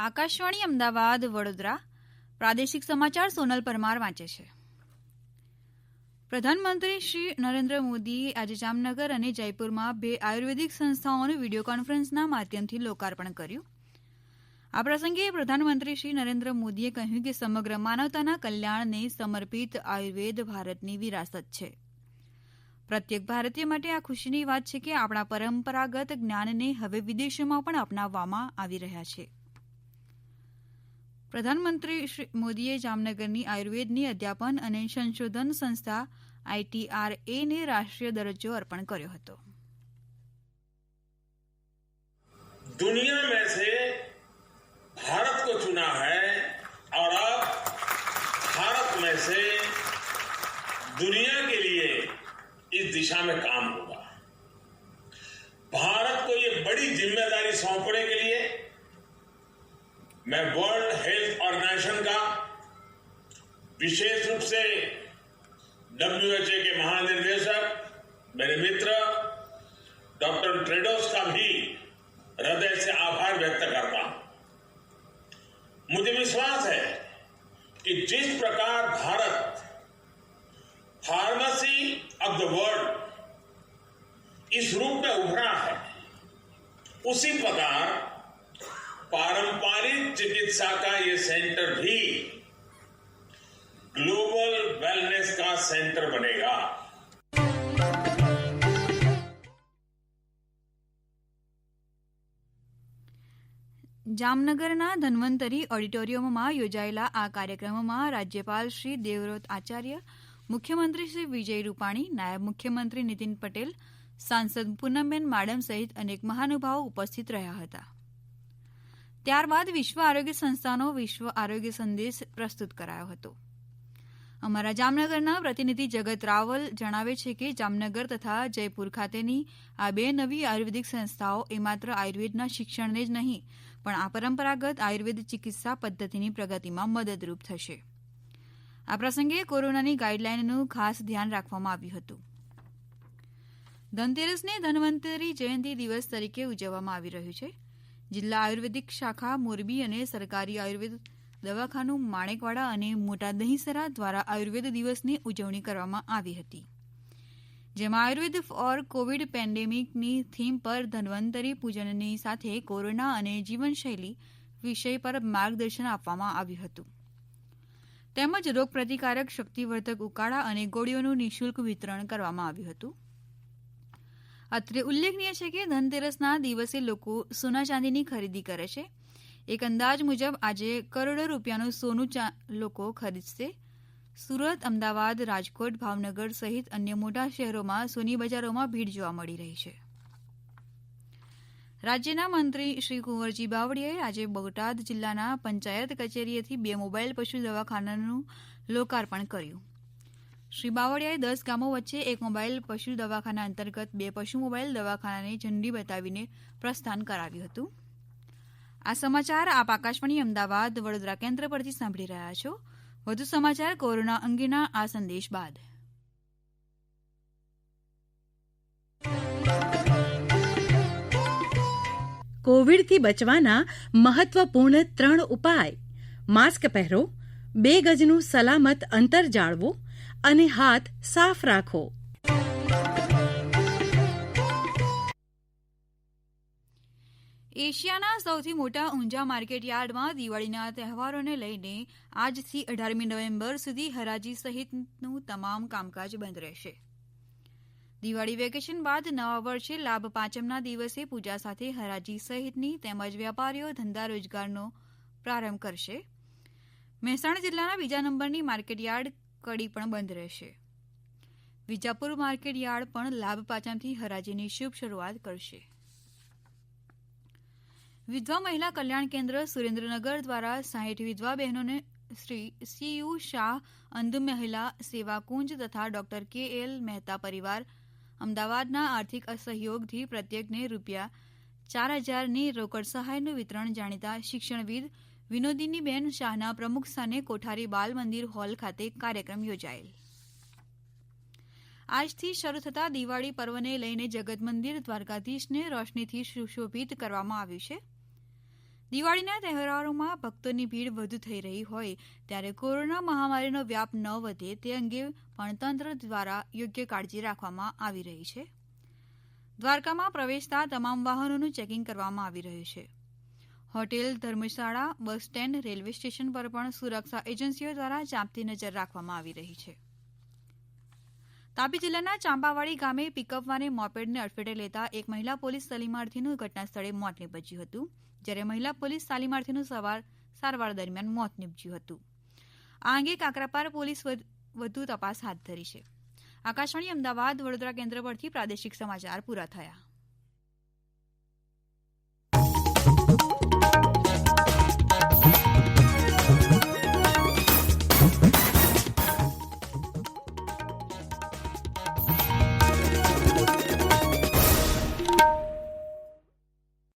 આકાશવાણી અમદાવાદ, વડોદરા. પ્રાદેશિક સમાચાર સોનલ પરમાર વાંચે છે. પ્રધાનમંત્રી શ્રી નરેન્દ્ર મોદીએ આજે જામનગર અને જયપુરમાં બે આયુર્વેદિક સંસ્થાઓનું વીડિયો કોન્ફરન્સના માધ્યમથી લોકાર્પણ કર્યું. આ પ્રસંગે પ્રધાનમંત્રી શ્રી નરેન્દ્ર મોદીએ કહ્યું કે સમગ્ર માનવતાના કલ્યાણને સમર્પિત આયુર્વેદ ભારતની વિરાસત છે. પ્રત્યેક ભારતીય માટે આ ખુશીની વાત છે કે આપણા પરંપરાગત જ્ઞાનને હવે વિદેશોમાં પણ અપનાવવામાં આવી રહ્યા છે. પ્રધાનમંત્રી શ્રી મોદીએ જામનગરની આયુર્વેદની અધ્યાપન અને સંશોધન સંસ્થા આઈટીઆરએ ને રાષ્ટ્રીય દરજ્જો અર્પણ કર્યો હતો दुनिया में से भारत को चुना है और अब भारत में से दुनिया के लिए इस दिशा में काम होगा भारत को ये बड़ी जिम्मेदारी सौंपने के लिए मैं वर्ल्ड हेल्थ ऑर्गेनाइजेशन का विशेष रूप से डब्ल्यूएचए के महानिर्देशक मेरे मित्र, डॉक्टर ट्रेडोस का भी हृदय से आभार व्यक्त करता हूँ। मुझे विश्वास है कि जिस प्रकार Bharat pharmacy of the world इस रूप में उभरा है, उसी प्रकार पारंपरिक चिकित्सा का ये सेंटर भी ग्लोबल वेलनेस का सेंटर बनेगा જામનગરના ધન્વંતરી ઓડિટોરિયમમાં યોજાયેલા આ કાર્યક્રમમાં રાજ્યપાલ શ્રી દેવવ્રત આચાર્ય મુખ્યમંત્રી શ્રી વિજય રૂપાણી નાયબ મુખ્યમંત્રી નીતિન પટેલ સાંસદ પૂનમબેન માડમ સહિત અનેક મહાનુભાવો ઉપસ્થિત રહ્યા હતા ત્યારબાદ વિશ્વ આરોગ્ય સંસ્થાનો વિશ્વ આરોગ્ય સંદેશ પ્રસ્તુત કરાયો હતો. અમારા જામનગરના પ્રતિનિધિ જગત રાવલ જણાવે છે કે જામનગર તથા જયપુર ખાતેની આ બે નવી આયુર્વેદિક સંસ્થાઓ એ માત્ર આયુર્વેદના શિક્ષણને જ નહીં, પણ આ પરંપરાગત આયુર્વેદ ચિકિત્સા પદ્ધતિની પ્રગતિમાં મદદરૂપ થશે. આ પ્રસંગે કોરોનાની ગાઈડલાઈનનું ખાસ ધ્યાન રાખવામાં આવ્યું હતું. ધનતેરસને ધન્વંતરી જયંતિ દિવસ તરીકે ઉજવવામાં આવી રહ્યું છે. જિલ્લા આયુર્વેદિક શાખા, મોરબી અને સરકારી આયુર્વેદ દવાખાનું, માણેકવાડા અને મોટા દહીસરા દ્વારા આયુર્વેદ દિવસની ઉજવણી કરવામાં આવી હતી. જેમાં આયુર્વેદ ફોર કોવિડ પેન્ડેમિકની થીમ પર ધન્વંતરી પૂજનની સાથે કોરોના અને જીવનશૈલી વિષય પર માર્ગદર્શન આપવામાં આવ્યું હતું. તેમજ રોગપ્રતિકારક શક્તિવર્ધક ઉકાળા અને ગોળીઓનું નિઃશુલ્ક વિતરણ કરવામાં આવ્યું હતું. અત્રે ઉલ્લેખનીય છે કે ધનતેરસના દિવસે લોકો સોના ચાંદીની ખરીદી કરે છે. એક અંદાજ મુજબ આજે કરોડો રૂપિયાનું સોનું લોકો ખરીદશે. સુરત, અમદાવાદ, રાજકોટ, ભાવનગર સહિત અન્ય મોટા શહેરોમાં સોની બજારોમાં ભીડ જોવા મળી રહી છે. રાજ્યના મંત્રી શ્રી કુંવરજી બાવળીયાએ આજે બોટાદ જિલ્લાના પંચાયત કચેરીએથી બે મોબાઈલ પશુ દવાખાનાનું લોકાર્પણ કર્યું. શ્રી બાવળિયાએ દસ ગામો વચ્ચે એક મોબાઈલ પશુ દવાખાના અંતર્ગત બે પશુ મોબાઈલ દવાખાનાને ઝંડી બતાવીને પ્રસ્થાન કરાવ્યું હતું. આ સમાચાર આપ આકાશવાણી અમદાવાદ, વડોદરા કેન્દ્ર પરથી સાંભળી રહ્યા છો. વધુ સમાચાર કોરોના અંગેના આ સંદેશ બાદ. કોવિડથી બચવાના મહત્વપૂર્ણ ત્રણ ઉપાય. માસ્ક પહેરો, બે ગજનું સલામત અંતર જાળવો અને હાથ સાફ રાખો. એશિયાના સૌથી મોટા ઊંઝા માર્કેટ યાર્ડમાં દિવાળીના તહેવારોને લઈને આજથી અઢારમી નવેમ્બર સુધી હરાજી સહિતનું તમામ કામકાજ બંધ રહેશે. દિવાળી વેકેશન બાદ નવા વર્ષે લાભ પાંચમના દિવસે પૂજા સાથે હરાજી સહિતની તેમજ વેપારીઓ ધંધા રોજગારનો પ્રારંભ કરશે. મહેસાણા જિલ્લાના બીજા નંબરની માર્કેટ યાર્ડ કડી પણ બંધ રહેશે. વિજાપુર માર્કેટ યાર્ડ પણ લાભ પાંચમથી હરાજીની શુભ શરૂઆત કરશે. વિધવા મહિલા કલ્યાણ કેન્દ્ર સુરેન્દ્રનગર દ્વારા સાહીઠ વિધવા બહેનોને શ્રી સીયુ શાહ અંધ મહિલા સેવા કુંજ તથા ડોક્ટર કે એલ મહેતા પરિવાર અમદાવાદના આર્થિક સહયોગથી પ્રત્યેકને રૂપિયા ચાર હજારની રોકડ સહાયનું વિતરણ જાણીતા શિક્ષણવિદ વિનોદિનીબેન શાહના પ્રમુખ સ્થાને કોઠારી બાલ મંદિર હોલ ખાતે કાર્યક્રમ યોજાયેલ. આજથી શરૂ થતા દિવાળી પર્વને લઈને જગત મંદિર દ્વારકાધીશને રોશનીથી સુશોભિત કરવામાં આવ્યું છે. દિવાળીના તહેવારોમાં ભક્તોની ભીડ વધુ થઈ રહી હોય ત્યારે કોરોના મહામારીનો વ્યાપ ન વધે તે અંગે પણ તંત્ર દ્વારા યોગ્ય કાળજી રાખવામાં આવી રહી છે. દ્વારકામાં પ્રવેશતા તમામ વાહનોનું ચેકિંગ કરવામાં આવી રહ્યું છે. હોટેલ, ધર્મશાળા, બસ સ્ટેન્ડ, રેલવે સ્ટેશન પર પણ સુરક્ષા એજન્સીઓ દ્વારા ચાંપતી નજર રાખવામાં આવી રહી છે. તાપી જિલ્લાના ચાંપાવાડી ગામે પિકઅપ વાને મોપેડને અડફેટે લેતા એક મહિલા પોલીસ તાલીમાર્થીનું ઘટના સ્થળે મોત નીપજ્યું હતું, જ્યારે મહિલા પોલીસ તાલીમાર્થીનું સારવાર દરમિયાન મોત નીપજ્યું હતું. આ અંગે કાકરાપાર પોલીસ વધુ તપાસ હાથ ધરી છે. આકાશવાણી અમદાવાદ, વડોદરા કેન્દ્ર પરથી પ્રાદેશિક સમાચાર પૂરા થયા.